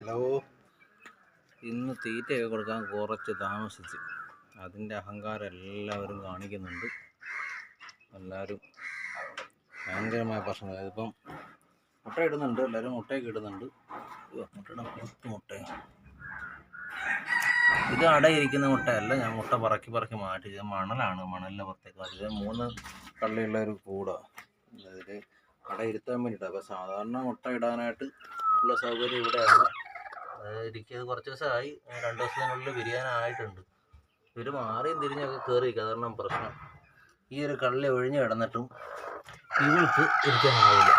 Hello ഇന്ന് തീറ്റയൊക്കെ കൊടുക്കാൻ കുറച്ച് താമസിച്ച്. അതിന്റെ അഹങ്കാരം എല്ലാവരും കാണിക്കുന്നുണ്ട്. എല്ലാവരും ഭയങ്കരമായ പ്രശ്നം. ഇതിപ്പം മുട്ട ഇടുന്നുണ്ട്. എല്ലാവരും മുട്ടയൊക്കെ ഇടുന്നുണ്ട്. മുട്ടയുടെ മുട്ട. ഇത് അടയിരിക്കുന്ന മുട്ടയല്ല. ഞാൻ മുട്ട പറക്കി പറക്കി മാറ്റി. ഇത് മണലാണ്. മണലിന്റെ പുറത്തേക്ക് അതിൽ മൂന്ന് കള്ളിയുള്ള ഒരു കൂടാണ് അതിൽ അടയിരുത്താൻ വേണ്ടിയിട്ടാണ് അപ്പോൾ സാധാരണ മുട്ട ഇടാനായിട്ട് ഉള്ള സൗകര്യം ഇവിടെയാണ് ഇരിക്കുന്നത് കുറച്ച് ദിവസമായി രണ്ട് ദിവസത്തിനുള്ളിൽ വിരിയാനായിട്ടുണ്ട് ഇവർ മാറിയും തിരിഞ്ഞൊക്കെ കയറി കാരണം പ്രശ്നം. ഈ ഒരു കള്ളി ഒഴിഞ്ഞ് കിടന്നിട്ടും ഇവൾക്ക് ഇരിക്കാനാവില്ല.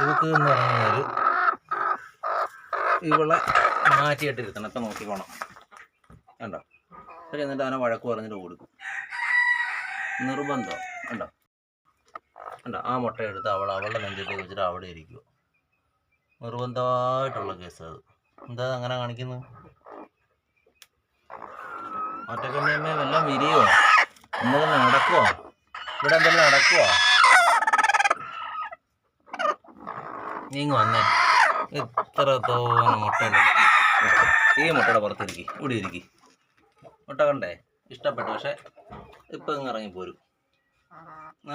ഇവൾക്ക് എന്ന് പറഞ്ഞാൽ ഇവളെ മാറ്റിയിട്ടിരുത്തണം ഒക്കെ നോക്കിക്കോണം കണ്ടോ? ശരി എന്നിട്ട് അവനെ വഴക്ക് പറഞ്ഞിട്ട് കൊടുക്കും. നിർബന്ധം. കണ്ടോ? കണ്ടോ? ആ മുട്ട എടുത്ത് അവൾ അവളുടെ നെഞ്ചിട്ട് വെച്ചിട്ട് അവിടെ ഇരിക്കുക നിർബന്ധമായിട്ടുള്ള കേസ് അത്. എന്താ അങ്ങനെ കാണിക്കുന്നത് ഒറ്റക്കണ്ണിയമ്മ വല്ലതും വിരിയോ? എന്തെങ്കിലും നടക്കുവോ? ഇവിടെ എന്തെങ്കിലും നടക്കുവോ? നീങ്ങ വന്നേ. ഇത്ര തോന്നുന്നു മുട്ട ഈ മുട്ടയുടെ പുറത്തിരിക്കി. ഇവിടെ ഇരിക്കി. മുട്ട കണ്ടേ? ഇഷ്ടപ്പെട്ടു. പക്ഷെ ഇപ്പം ഇങ്ങ് ഇറങ്ങിപ്പോരും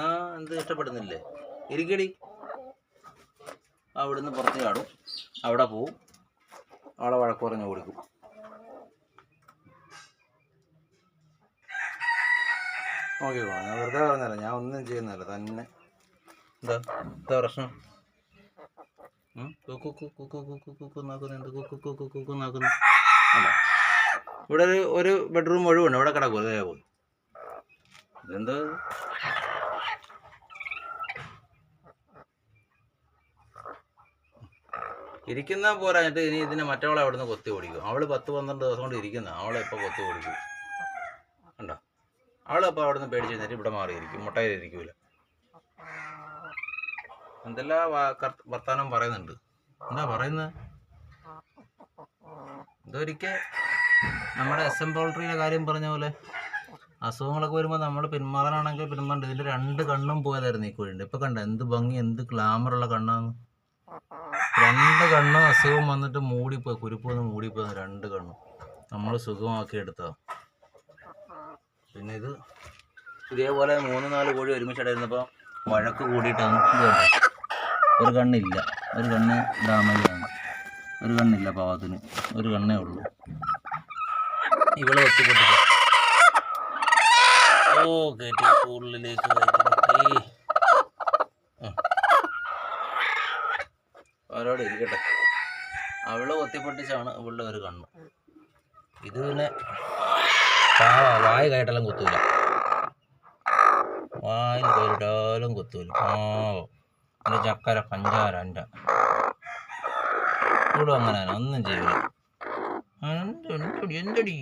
ആ എന്ത് ഇഷ്ടപ്പെടുന്നില്ലേ? ഇരിക്കടി. അവിടുന്ന് പുറത്ത് കാടും അവിടെ പോവും. അവളെ വഴക്ക് പറഞ്ഞു കൊടുക്കും നോക്കിക്കോ ഞാൻ വെറുതെ പറഞ്ഞല്ല ഞാൻ ഒന്നും ചെയ്യുന്നില്ല തന്നെ എന്താ എന്താ പ്രശ്നം ഇവിടെ ഒരു ഒരു ബെഡ്റൂം ഒഴിവുണ്ട് ഇവിടെ കിടക്കും അതേ പോയി ഇതെന്താ ഇരിക്കുന്ന പോരാഞ്ഞിട്ട് ഇനി ഇതിനെ മറ്റവളെ അവിടെ നിന്ന് കൊത്തി ഓടിക്കും. അവൾ പത്ത് പന്ത്രണ്ട് ദിവസം കൊണ്ട് ഇരിക്കുന്ന അവളെ ഇപ്പൊ കൊത്തി ഓടിക്കും. കണ്ടോ? അവളപ്പോൾ അവിടെ നിന്ന് പേടിച്ച് കഴിഞ്ഞിട്ട് ഇവിടെ മാറിയിരിക്കും മുട്ടയിലിരിക്കൂല. എന്തെല്ലാം വർത്താനം പറയുന്നുണ്ട്? എന്താ പറയുന്നത് ഇതൊരിക്കൽ നമ്മുടെ എസ് എം കാര്യം പറഞ്ഞ പോലെ അസുഖങ്ങളൊക്കെ വരുമ്പോൾ നമ്മൾ പിന്മാറാനാണെങ്കിൽ പിന്മാറേണ്ടത് ഇതിന്റെ രണ്ട് കണ്ണും പോയതായിരുന്നു ഈ കോഴിന്റെ ഇപ്പം കണ്ട എന്ത് ഭംഗി എന്ത് ഗ്ലാമറുള്ള കണ്ണാന്ന്. രണ്ട് കണ്ണ് അസുഖം വന്നിട്ട് മൂടിപ്പോയി കുരുപ്പ് വന്ന് മൂടിപ്പോയി രണ്ട് കണ്ണും. നമ്മൾ സുഖമാക്കി എടുത്താ പിന്നെ ഇത് ഇതേപോലെ മൂന്ന് നാല് കോഴി ഒരുമിച്ചിടായിരുന്നപ്പോൾ വഴക്ക് കണ്ടോ? ഒരു കണ്ണില്ല. ഒരു കണ്ണ് ഡാമേജാണ് ഒരു കണ്ണില്ല പാവത്തിന്. ഒരു കണ്ണേ ഉള്ളൂ. ഇവൾ ഒറ്റപ്പെട്ടില്ല. ഓ കയറ്റി ഉള്ളിലേക്ക് കയറ്റി. അവരോട് ഇരിക്കട്ടെ. അവൾ കൊത്തിപ്പൊട്ടിച്ചാണ് ഇവളുടെ ഒരു കണ്ണ്. ഇത് പിന്നെ വായ കയറ്റെല്ലാം കുത്തൂല. വായിൽ കയറ്റാലും കുത്തൂല. പാവം എന്റെ ചക്കര പഞ്ചാര എന്റെ ഇവിടെ അങ്ങനെ ഒന്നും ചെയ്യില്ല എന്തടി എന്തടി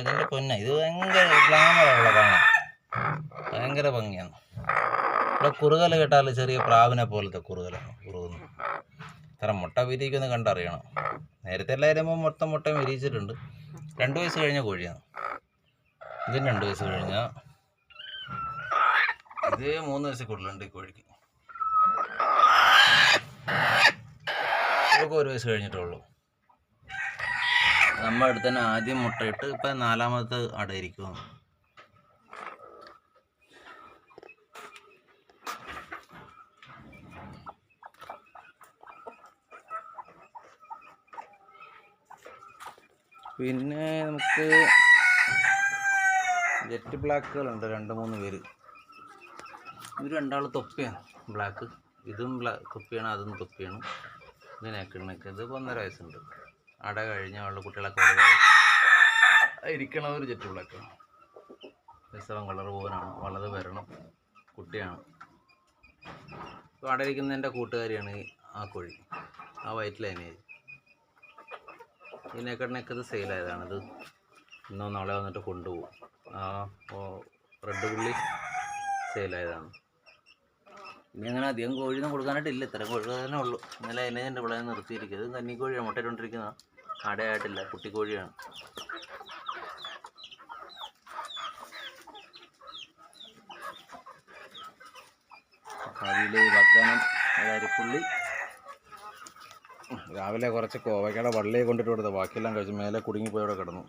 ഇതിന്റെ പൊന്ന. ഇത് ഭയങ്കര ഗ്ലാമറുള്ള കാണാൻ ഭയങ്കര ഭംഗിയാണ്. ഇവിടെ കുറുകൽ കേട്ടാൽ ചെറിയ പ്രാവിനെ പോലത്തെ കുറുകൽ കുറുകുന്നു. ഇത്ര മുട്ട വിരിയിക്കുന്ന കണ്ടറിയണം. നേരത്തെ എല്ലാവരും മൊത്തം മുട്ടയും വിരിയിച്ചിട്ടുണ്ട്. രണ്ട് വയസ്സ് കഴിഞ്ഞ കോഴിയാണ്. ഇതിന് രണ്ട് വയസ്സ് കഴിഞ്ഞ ഇത് മൂന്ന് വയസ്സ് കൂടുതലുണ്ട് ഈ കോഴിക്ക്. ഇതൊക്കെ ഒരു വയസ്സ് കഴിഞ്ഞിട്ടുള്ളൂ നമ്മുടെ അടുത്ത് തന്നെ ആദ്യം മുട്ടയിട്ട് ഇപ്പം നാലാമത്തെ അടയിരിക്കും പിന്നെ നമുക്ക് ജെറ്റ് ബ്ലാക്കുകളുണ്ട് രണ്ട് മൂന്ന് പേര്. ഇവർ രണ്ടാൾ തൊപ്പിയാണ് ബ്ലാക്ക് ഇതും ബ്ലാക്ക് തൊപ്പിയാണ് അതും തൊപ്പിയാണ്. ഇതിനൊക്കെ ഉണ്ടൊക്കെ ഇത് ഒന്നര വയസ്സുണ്ട്. അട കഴിഞ്ഞ ഉള്ള കുട്ടികളൊക്കെ വലുതായി ഇരിക്കണത് ഒരു ജെറ്റ് ബ്ലാക്കാണ് രസവം കളർ പോകാനാണ്. വളത് വരണം. കുട്ടിയാണ്. ഇപ്പോൾ അവിടെ ഇരിക്കുന്ന കൂട്ടുകാരിയാണ് ആ കോഴി. ആ വയറ്റിൽ ഇതിനെക്കാട്ടിനൊക്കെ ഇത് സെയിലായതാണ് ഇത് ഇന്നോ നാളെ വന്നിട്ട് കൊണ്ടുപോകും ആ റെഡ് പുള്ളി സെയിലായതാണ് ഇനി അങ്ങനെ അധികം കോഴിയൊന്നും കൊടുക്കാനായിട്ടില്ല. ഇത്ര കോഴി തന്നെ ഉള്ളൂ. ഇന്നലെ അതിനെ എന്റെ ഇവിടെ നിർത്തിയിരിക്കുക ഇത് കന്നിക്കോഴിയാണ് മുട്ടയിട്ടുകൊണ്ടിരിക്കുന്ന അടയായിട്ടില്ല കുട്ടിക്കോഴിയാണ്. അതിൽ അതായത് അരിപ്പുള്ളി രാവിലെ കുറച്ച് കോവയ്ക്കയുടെ വള്ളിയെ കൊണ്ടിട്ട് കൊടുത്തു ബാക്കിയെല്ലാം കഴിച്ച് മേലെ കുടുങ്ങിപ്പോയോടെ കിടന്നു.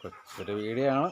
കൊച്ചൊരു വീഡിയോ ആണ്.